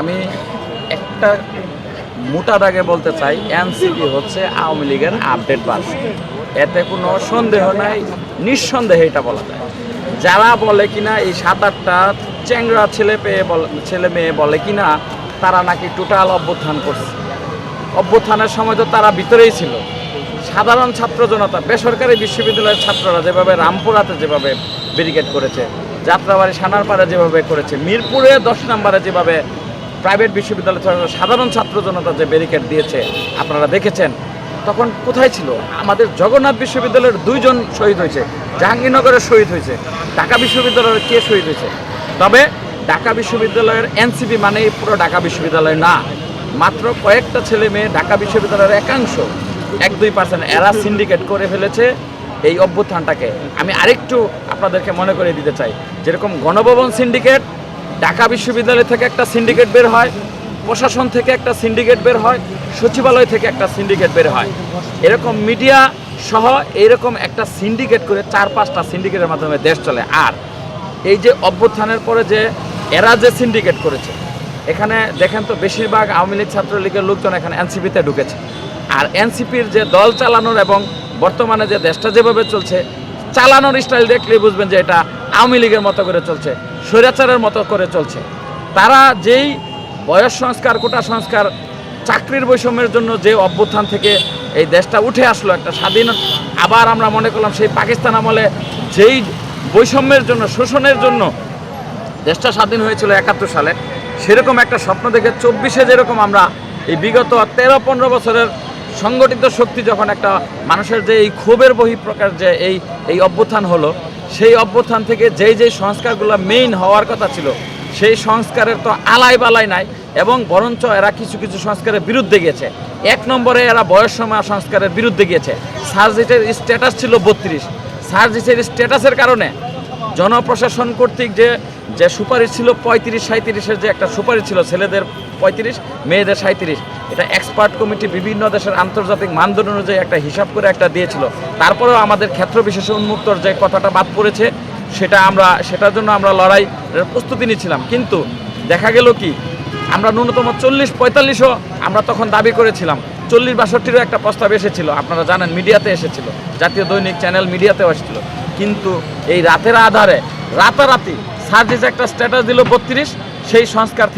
আমি একটা মোটা দাগে বলতে চাই, এনসিপি হচ্ছে আওয়ামী লীগের আপডেট বাস এতে কোনো সন্দেহ নাই, নিঃসন্দেহে এটা বলা যায়। যারা বলে কিনা, এই সাত আটটা চ্যাংরা ছেলে পেয়ে ছেলে মেয়ে বলে কিনা, তারা নাকি টোটাল অভ্যুত্থান করছে। অভ্যুত্থানের সময় তো তারা ভিতরেই ছিল। সাধারণ ছাত্র জনতা, বেসরকারি বিশ্ববিদ্যালয়ের ছাত্ররা যেভাবে রামপুরাতে যেভাবে ব্যারিকেড করেছে, যাত্রাবাড়ি সানারপাড়া যেভাবে করেছে, মিরপুরে দশ নম্বরে যেভাবে প্রাইভেট বিশ্ববিদ্যালয় সাধারণ ছাত্র জনতা যে ব্যারিকেড দিয়েছে, আপনারা দেখেছেন, তখন কোথায় ছিল? আমাদের জগন্নাথ বিশ্ববিদ্যালয়ের দুইজন শহীদ হয়েছে জাহাঙ্গীরনগরের শহীদ হয়েছে, ঢাকা বিশ্ববিদ্যালয়ের কে শহীদ হয়েছে? তবে ঢাকা বিশ্ববিদ্যালয়ের এনসিপি মানেই পুরো ঢাকা বিশ্ববিদ্যালয় না, মাত্র কয়েকটা ছেলে মেয়ে ঢাকা বিশ্ববিদ্যালয়ের একাংশ, এক দুই পার্সেন্ট এরা সিন্ডিকেট করে ফেলেছে এই অভ্যুত্থানটাকে। আমি আরেকটু আপনাদেরকে মনে করে দিতে চাই, যেরকম গণভবন সিন্ডিকেট ঢাকা বিশ্ববিদ্যালয় থেকে একটা সিন্ডিকেট বের হয়, প্রশাসন থেকে একটা সিন্ডিকেট বের হয়, সচিবালয় থেকে একটা সিন্ডিকেট বের হয়। এরকম মিডিয়া সহ এরকম একটা সিন্ডিকেট করে চার পাঁচটা সিন্ডিকেটের মাধ্যমে দেশ চলে। আর এই যে অভ্যুত্থানের পরে যে এরা যে সিন্ডিকেট করেছে, এখানে দেখেন তো বেশিরভাগ আওয়ামী লীগ ছাত্রলীগের লোকজন এখানে এনসিপিতে ঢুকেছে। আর এনসিপির যে দল চালানোর এবং বর্তমানে যে দেশটা যেভাবে চলছে, চালানোর স্টাইল দেখলেই বুঝবেন যে এটা আওয়ামী লীগের মতো করে চলছে। স্বৈরাচারের মতো করে চলছে। তারা যেই বয়স সংস্কার, কোটা সংস্কার, চাকরির বৈষম্যের জন্য যে অভ্যুত্থান থেকে এই দেশটা উঠে আসলো একটা স্বাধীন, আবার আমরা মনে করলাম সেই পাকিস্তান আমলে যেই বৈষম্যের জন্য, শোষণের জন্য দেশটা স্বাধীন হয়েছিল একাত্তর সালে, সেরকম একটা স্বপ্ন দেখে চব্বিশে যেরকম আমরা এই বিগত তেরো, পনেরো বছরের সংগঠিত শক্তি যখন একটা মানুষের যে এই ক্ষোভের বহিঃপ্রকাশ, যে এই এই অভ্যুত্থান হলো সেই অভ্যুত্থান থেকে যেই যেই সংস্কারগুলো মেইন হওয়ার কথা ছিল, সেই সংস্কারের তো আলাই বালাই নাই এবং বরঞ্চ এরা কিছু কিছু সংস্কারের বিরুদ্ধে গিয়েছে। এক নম্বরে এরা বয়স সময় সংস্কারের বিরুদ্ধে গিয়েছে। সার্জিটের স্ট্যাটাস ছিল বত্রিশ। সার্জিটের স্ট্যাটাসের কারণে জনপ্রশাসন কর্তৃক যে যে সুপারিশ ছিল পঁয়ত্রিশ সাঁত্রিশের যে একটা সুপারিশ ছিল, ছেলেদের পঁয়ত্রিশ, মেয়েদের সাঁত্রিশ এটা এক্সপার্ট কমিটি বিভিন্ন দেশের আন্তর্জাতিক মানদণ্ড অনুযায়ী একটা হিসাব করে একটা দিয়েছিল। তারপরেও আমাদের ক্ষেত্র বিশেষে উন্মুক্তর যে কথাটা বাদ পড়েছে, সেটা আমরা, সেটার জন্য আমরা লড়াই প্রস্তুতি নিচ্ছিলাম। কিন্তু দেখা গেল কি, আমরা ন্যূনতম চল্লিশ, পঁয়তাল্লিশও আমরা তখন দাবি করেছিলাম। চল্লিশ বাষট্টিরও একটা প্রস্তাব এসেছিল, আপনারা জানেন মিডিয়াতে এসেছিল, জাতীয় দৈনিক চ্যানেল মিডিয়াতেও এসেছিল। কিন্তু এই রাতের আধারে রাতারাতি সার্জিস একটা স্ট্যাটাস দিল বত্রিশ, সেই সংস্কার